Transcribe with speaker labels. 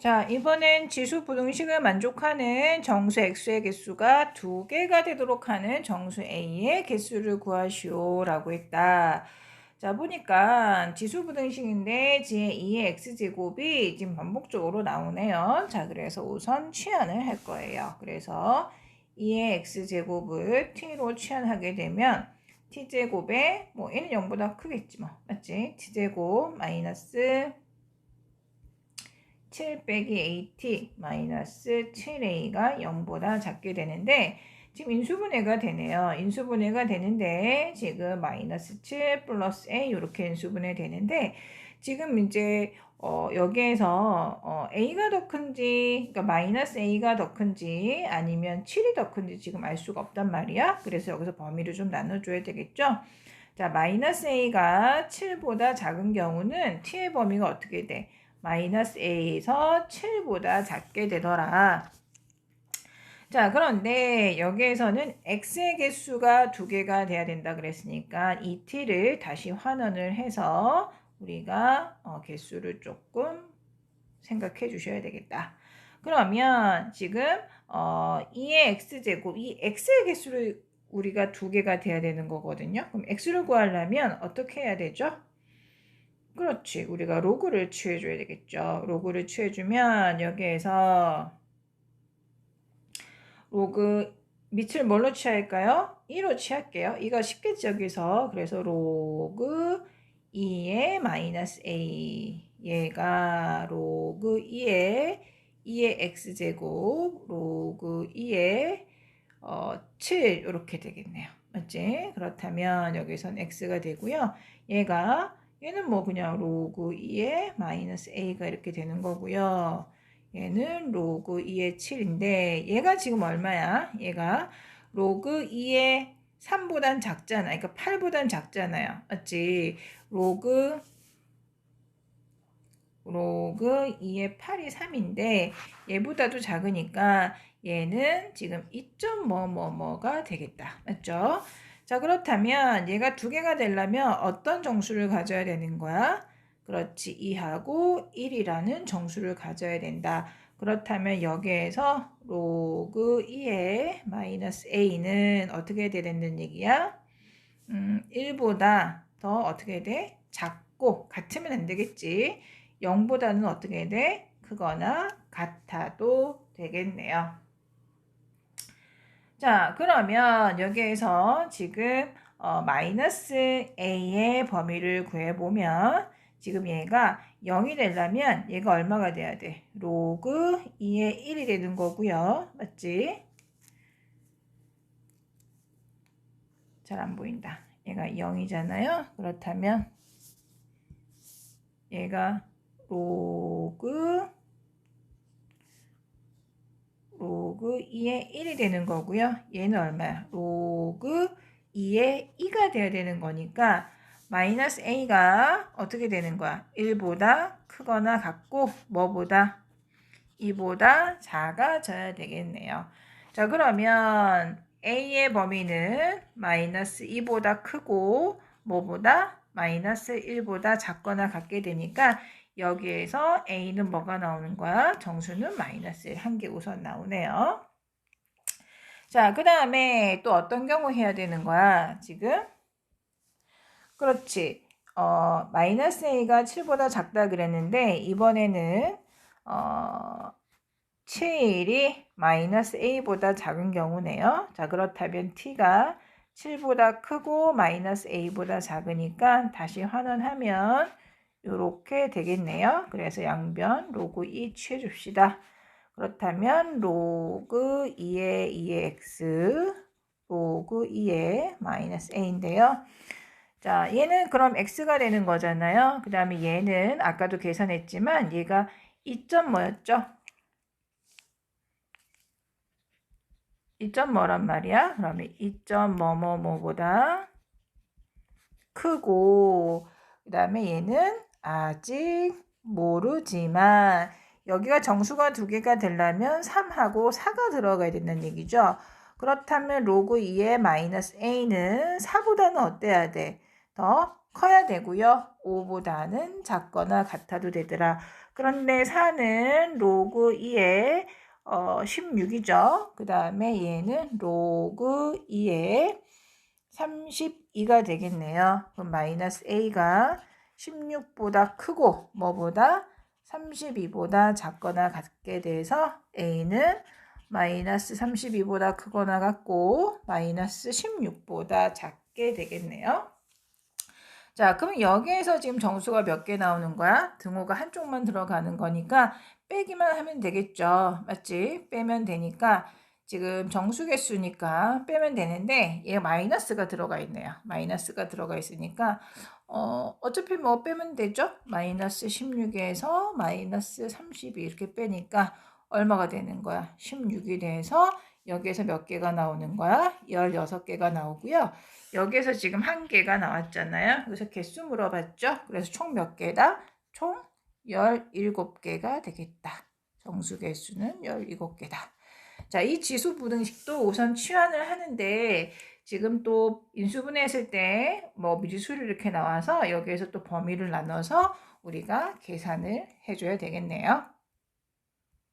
Speaker 1: 자, 이번엔 지수 부등식을 만족하는 정수 x의 개수가 두 개가 되도록 하는 정수 a의 개수를 구하시오라고 했다. 자, 보니까 지수 부등식인데 제2의 x제곱이 지금 반복적으로 나오네요. 자, 그래서 우선 취한을 할 거예요. 그래서 2의 x제곱을 t로 취한하게 되면 t제곱에 뭐 얘는 0보다 크겠지 뭐. 맞지? t제곱 마이너스 7 빼기 AT 마이너스 7A가 0보다 작게 되는데 지금 인수분해가 되네요. 인수분해가 되는데 지금 마이너스 7 플러스 A 이렇게 인수분해 되는데 지금 이제 어, 여기에서 어, A가 더 큰지 그러니까 마이너스 A가 더 큰지 아니면 7이 더 큰지 지금 알 수가 없단 말이야. 그래서 여기서 범위를 좀 나눠줘야 되겠죠. 자 마이너스 A가 7보다 작은 경우는 T의 범위가 어떻게 돼? 마이너스 a에서 7보다 작게 되더라. 자, 그런데 여기에서는 x의 개수가 두 개가 돼야 된다 그랬으니까 이 t를 다시 환원을 해서 우리가 어, 개수를 조금 생각해 주셔야 되겠다. 그러면 지금 어, 2의 x제곱, 이 x의 개수를 우리가 두 개가 돼야 되는 거거든요. 그럼 x를 구하려면 어떻게 해야 되죠? 그렇지. 우리가 로그를 취해줘야 되겠죠. 로그를 취해주면 여기에서 로그 밑을 뭘로 취할까요? 2로 취할게요. 이거 쉽겠죠, 여기서. 그래서 로그 2의 마이너스 a 얘가 로그 2의 2의 x제곱 로그 2의 어, 7 이렇게 되겠네요. 맞지? 그렇다면 여기선 x가 되고요. 얘가 얘는 뭐 그냥 로그 2의 마이너스 a가 이렇게 되는 거고요. 얘는 로그 2의 7인데 얘가 지금 얼마야? 얘가 로그 2의 3보단 작잖아. 그러니까 8보단 작잖아요. 맞지? 로그 로그 2의 8이 3인데 얘보다도 작으니까 얘는 지금 2점 뭐뭐뭐가 되겠다. 맞죠? 자, 그렇다면 얘가 두 개가 되려면 어떤 정수를 가져야 되는 거야? 그렇지. 2하고 1이라는 정수를 가져야 된다. 그렇다면 여기에서 로그 2의 마이너스 a는 어떻게 되는 얘기야? 음, 1보다 더 어떻게 돼? 작고 같으면 안 되겠지. 0보다는 어떻게 돼? 크거나 같아도 되겠네요. 자, 그러면 여기에서 지금 어, 마이너스 a의 범위를 구해보면 지금 얘가 0이 되려면 얘가 얼마가 돼야 돼? 로그 2의 1이 되는 거고요. 맞지? 잘 안 보인다. 얘가 0이잖아요. 그렇다면 얘가 로그 로그 2의 1이 되는 거고요. 얘는 얼마야? 로그 2의 2가 돼야 되는 거니까 마이너스 a가 어떻게 되는 거야? 1보다 크거나 같고 뭐보다 2보다 작아져야 되겠네요. 자 그러면 a의 범위는 마이너스 2보다 크고 뭐보다 마이너스 1보다 작거나 같게 되니까 여기에서 a는 뭐가 나오는 거야? 정수는 마이너스 1 한 개 우선 나오네요. 자, 그 다음에 또 어떤 경우 해야 되는 거야? 지금? 그렇지. 어, 마이너스 a가 7보다 작다 그랬는데 이번에는 어, 7이 마이너스 a보다 작은 경우네요. 자, 그렇다면 t가 7보다 크고 마이너스 a보다 작으니까 다시 환원하면 이렇게 되겠네요. 그래서 양변 로그 2 취해줍시다. 그렇다면 로그 2의 2의 x 로그 2의 마이너스 a인데요. 자, 얘는 그럼 x가 되는 거잖아요. 그 다음에 얘는 아까도 계산했지만 얘가 2점 뭐였죠? 2점 뭐란 말이야? 그러면 2점 뭐뭐뭐보다 크고 그 다음에 얘는 아직 모르지만 여기가 정수가 두 개가 되려면 3하고 4가 들어가야 된다는 얘기죠. 그렇다면 로그 2의 마이너스 a는 4보다는 어때야 돼? 더 커야 되고요. 5보다는 작거나 같아도 되더라. 그런데 4는 로그 2에 어, 16이죠. 그 다음에 얘는 로그 2에 32가 되겠네요. 그럼 마이너스 a가 16보다 크고 뭐보다 32보다 작거나 같게 돼서 a는 마이너스 32보다 크거나 같고 마이너스 16보다 작게 되겠네요. 자, 그럼 여기에서 지금 정수가 몇 개 나오는 거야? 등호가 한쪽만 들어가는 거니까 빼기만 하면 되겠죠. 맞지? 빼면 되니까 지금 정수 개수니까 빼면 되는데 얘 마이너스가 들어가 있네요. 마이너스가 들어가 있으니까 어, 어차피 뭐 빼면 되죠? 마이너스 16에서 마이너스 32 이렇게 빼니까 얼마가 되는 거야? 16이 돼서 여기에서 몇 개가 나오는 거야? 16개가 나오고요. 여기에서 지금 한 개가 나왔잖아요. 그래서 개수 물어봤죠? 그래서 총 몇 개다? 총 17개가 되겠다. 정수 개수는 17개다. 자, 이 지수 부등식도 우선 치환을 하는데 지금 또 인수분해했을 때 뭐 미지수를 이렇게 나와서 여기에서 또 범위를 나눠서 우리가 계산을 해줘야 되겠네요.